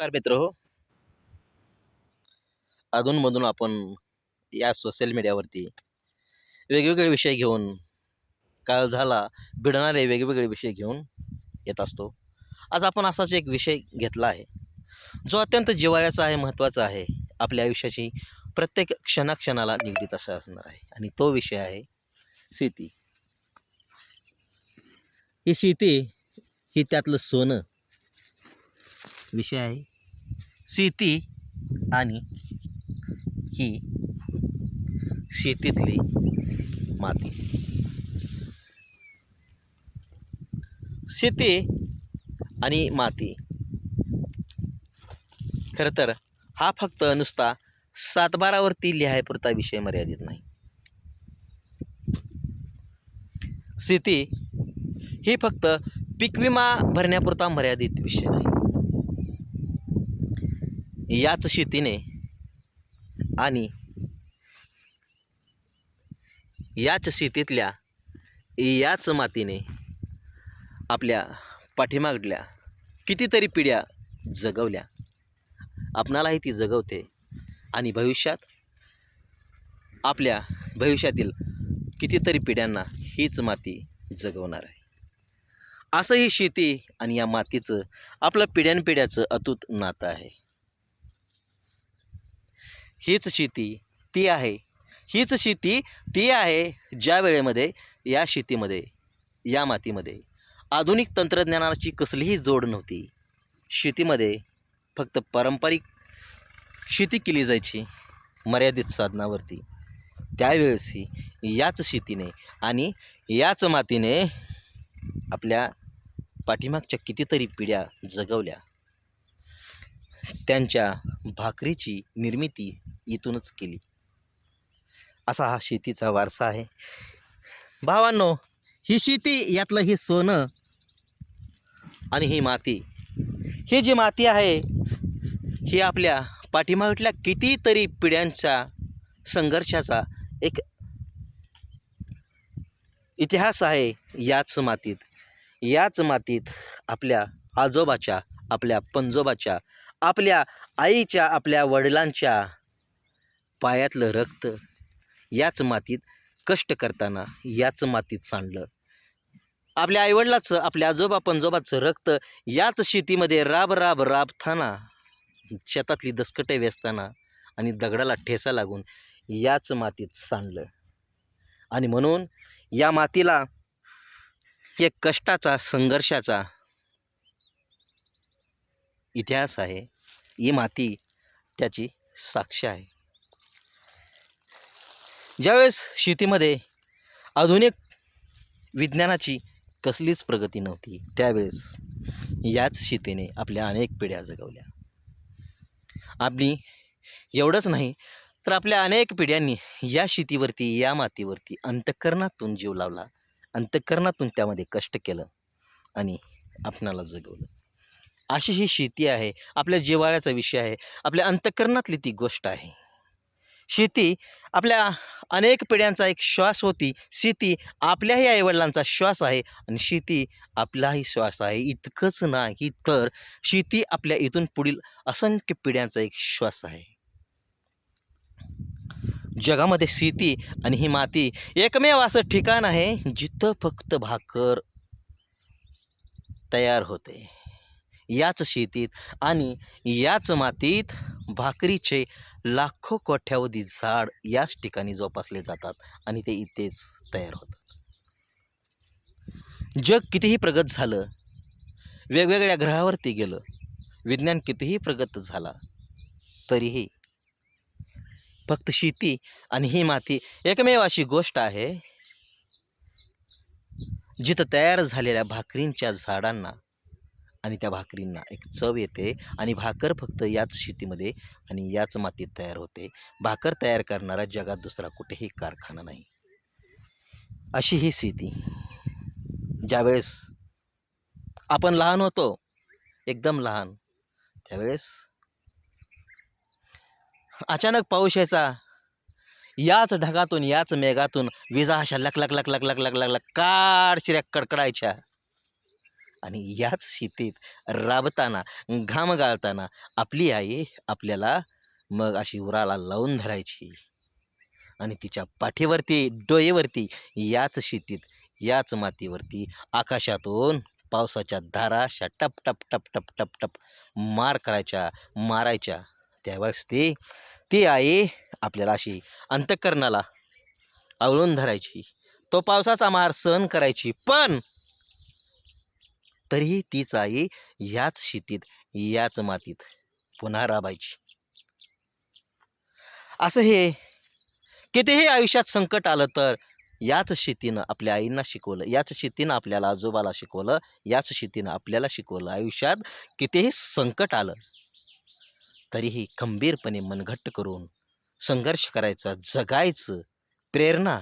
नमस्कार मित्र हो. अधूनमधून आपण या सोशल मीडियावरती वेगवेगळे विषय घेऊन काळ झाला भिडणारे वेगवेगळे विषय घेऊन येत असतो. आज आपण असाच एक विषय घेतला आहे. जो अत्यंत जिवाळ्याचा आहे महत्त्वाचा आहे. आपल्या आयुष्याची प्रत्येक क्षणाक्षणाला निगडीत असा असणार आहे. आणि तो विषय आहे शेती. ही शेती ही त्यातलं सोनं विषय आहे. शेती आणि ही शेतीतली माती. शेती आणि माती. खरं तर हा फक्त नुसता सातबारावरती लिहायपुरता विषय मर्यादित नाही. शेती ही फक्त पीक विमा भरण्यापुरता मर्यादित विषय नाही. याच शेतीने आणि याच शेतीतल्या याच मातीने आपल्या पाठीमागल्या कितीतरी पिढ्या जगवल्या. आपणालाही ती जगवते आणि भविष्यात आपल्या भविष्यातील कितीतरी पिढ्यांना हीच माती जगवणार आहे. असं ही शेती आणि या मातीचं आपलं पिढ्यानपिढ्याचं अतूट नातं आहे. हीच शेती ती आहे. हीच शेती ती आहे ज्या वेळेमध्ये या शेतीमध्ये या मातीमध्ये आधुनिक तंत्रज्ञानाची कसलीही जोड नव्हती. शेतीमध्ये फक्त पारंपरिक शेती केली जायची मर्यादित साधनावरती. त्यावेळेसही याच शेतीने आणि याच मातीने आपल्या पाठीमागच्या कितीतरी पिढ्या जगवल्या. त्यांच्या भाकरीची निर्मिती इथूनच केली. असा हा शेतीचा वारसा आहे. भावांनो ही शेती यातलं हे सोनं आणि ही माती ही जी माती आहे ही आपल्या पाठीमागल्या कितीतरी पिढ्यांच्या संघर्षाचा एक इतिहास आहे याच मातीत. याच मातीत आपल्या आजोबाच्या आपल्या पंजोबाच्या आपल्या आईच्या आपल्या वडिलांच्या पायातलं रक्त याच मातीत कष्ट करताना याच मातीत सांडलं. आपल्या आईवडिलाचं आपल्या आजोबा पंजोबाचं रक्त याच शेतीमध्ये राब राब राबताना शेतातली दसकटे वेचताना आणि दगडाला ठेसा लागून याच मातीत सांडलं. आणि म्हणून या मातीला एक कष्टाचा संघर्षाचा इतिहास आहे ही माती त्याची साक्ष आहे. ज्यावेळेस शेतीमध्ये आधुनिक विज्ञानाची कसलीच प्रगती नव्हती त्यावेळेस याच शेतीने आपल्या अनेक पिढ्या जगवल्या. आपली एवढंच नाही तर आपल्या अनेक पिढ्यांनी या शेतीवरती या मातीवरती अंतःकरणातून जीव लावला अंतःकरणातून त्यामध्ये कष्ट केलं आणि आपणाला जगवलं. अशी ही शेती आहे आपल्या जिवाळ्याचा विषय आहे आपल्या अंतःकरणातली ती गोष्ट आहे. शेती आपल्या अनेक पिढ्यांचा एक श्वास होती शेती आपल्याही आईवडिलांचा श्वास आहे आणि शेती आपलाही श्वास आहे. इतकंच नाही तर शेती आपल्या इथून पुढील असंख्य पिढ्यांचा एक श्वास आहे. जगामध्ये शेती आणि ही माती एकमेव असं ठिकाण आहे जिथं फक्त भाकर तयार होते. याच शेतीत आणि याच मातीत भाकरीचे लाखो कोठ्यावधी झाड याच ठिकाणी जोपासले जातात आणि ते इथेच तयार होतात. जग कितीही प्रगत झालं वेगवेगळ्या ग्रहावरती गेलं विज्ञान कितीही प्रगत झाला तरीही फक्त शेती आणि ही माती एकमेव अशी गोष्ट आहे जिथं तयार झालेल्या भाकरींच्या झाडांना आणि त्या भाकरींना एक चव येते आणि भाकर फक्त याच शेतीमध्ये आणि याच मातीत तयार होते भाकर तयार करणारा जगात दुसरा कुठेही कारखाना नाही अशी ही शेती ज्यावेळेस आपण लहान होतो एकदम लहान त्यावेळेस अचानक पाऊस यायचा याच ढगातून याच मेघातून विजा अशा लक लक लक लक लक लक लक लक काड शिऱ्या कडकडायच्या आणि याच शेतीत राबताना घाम गाळताना आपली आई आपल्याला मग अशी उराला लावून धरायची. आणि तिच्या पाठीवरती डोळेवरती याच शेतीत याच मातीवरती आकाशातून पावसाच्या धारा अशा टप टप टप टप टप टप मार करायच्या मारायच्या. त्यावेळेस ती ती आई आपल्याला अशी अंतकरणाला आवळून धरायची. तो पावसाचा मार सहन करायची. पण तरीही तीच आई याच शेतीत याच मातीत पुन्हा राबायची. असं हे. कितीही आयुष्यात संकट आलं तर याच शेतीनं आपल्या आईंना शिकवलं याच शेतीनं आपल्याला आजोबाला शिकवलं याच शेतीनं आपल्याला शिकवलं. आयुष्यात कितीही संकट आलं तरीही खंबीरपणे मनघट्ट करून संघर्ष करायचा जगायचं प्रेरणा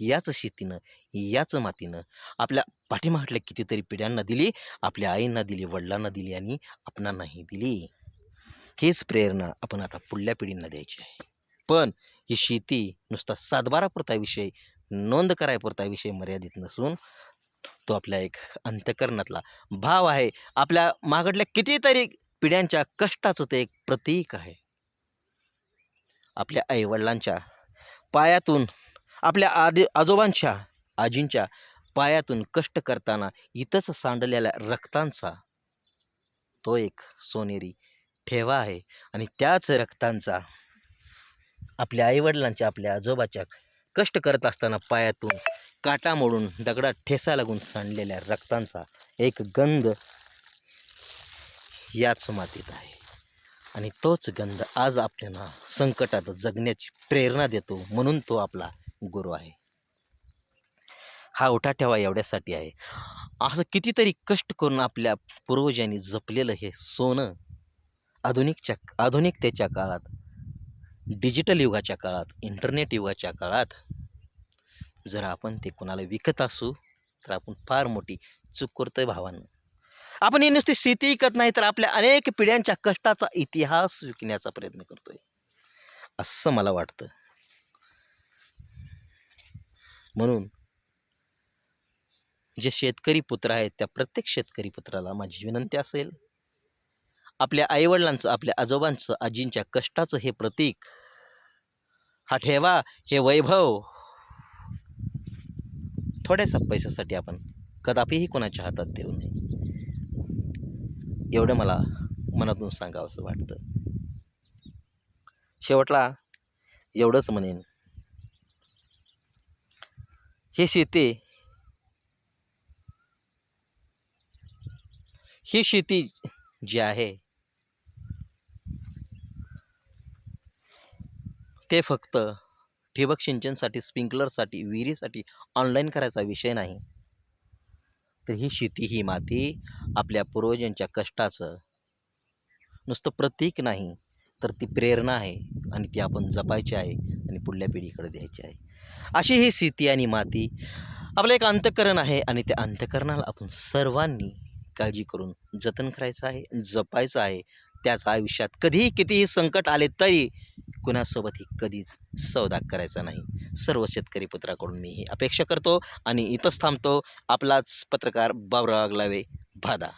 याच शेतीनं याच मातीनं आपल्या पाठीमागल्या कितीतरी पिढ्यांना दिली आपल्या आईंना दिली वडिलांना दिली आणि आपणांनाही दिली. हीच प्रेरणा आपण आता पुढल्या पिढींना द्यायची आहे. पण ही शेती नुसता सातबारापुरता विषय नोंद करायपुरता विषय मर्यादित नसून तो आपल्या एक अंतकरणातला भाव आहे. आपल्या मागडल्या कितीतरी पिढ्यांच्या कष्टाचं ते एक प्रतीक आहे. आपल्या आईवडिलांच्या पायातून आपल्या आदि आजोबांच्या आजींच्या पायातून कष्ट करताना इथंच सांडलेल्या रक्तांचा तो एक सोनेरी ठेवा आहे. आणि त्याच रक्तांचा आपल्या आईवडिलांच्या आपल्या आजोबाच्या कष्ट करत असताना पायातून काटा मोडून दगडात ठेसा लागून सांडलेल्या रक्तांचा एक गंध याच मातीत आहे. आणि तोच गंध आज आपल्याला संकटात जगण्याची प्रेरणा देतो. म्हणून तो आपला गुरु आहे. हा उठा ठेवा एवढ्यासाठी आहे. असं कितीतरी कष्ट करून आपल्या पूर्वजांनी जपलेलं हे सोनं आधुनिकच्या आधुनिकतेच्या काळात डिजिटल युगाच्या काळात इंटरनेट युगाच्या काळात जर आपण ते कोणाला विकत असू तर आपण फार मोठी चूक करतोय भावांना. आपण ही नुसती शेती विकत नाही तर आपल्या अनेक पिढ्यांच्या कष्टाचा इतिहास विकण्याचा प्रयत्न करतोय. असं मला वाटतं. म्हणून जे शेतकरी पुत्र आहेत त्या प्रत्येक शेतकरी पुत्राला माझी विनंती असेल. आपल्या आईवडिलांचं आपल्या आजोबांचं आजींच्या कष्टाचं हे प्रतीक. हा ठेवा हे वैभव. थोड्याशा पैशासाठी आपण कदापिही कोणाच्या हातात देऊ नये. एवढं मला मनातून सांगावं असं वाटतं. शेवटला एवढंच म्हणेन हे शेती. ही शेती जी आहे ते फक्त ठिबक सिंचनसाठी स्प्रिंकलरसाठी विहिरीसाठी ऑनलाईन करायचा विषय नाही. तर ही शेती ही माती आपल्या पूर्वजांच्या कष्टाचं नुसतं प्रतीक नाही तर ती प्रेरणा आहे आणि ती आपण जपायची आहे. आणि पुढल्या पिढीकडे द्यायची आहे. अशी ही शेती आणि माती आपलं एक अंतकरण आहे आणि त्या अंतकरणाला आपण सर्वांनी काळजी करून जतन करायचं आहे जपायचं आहे. त्याच आयुष्यात कधीही कितीही संकट आले तरी कुणासोबतही कधीच सौदा करायचा नाही. सर्व शेतकरी पुत्राकडून मी ही अपेक्षा करतो आणि इथंच थांबतो. आपलाच पत्रकार बाबराव लावे भादा.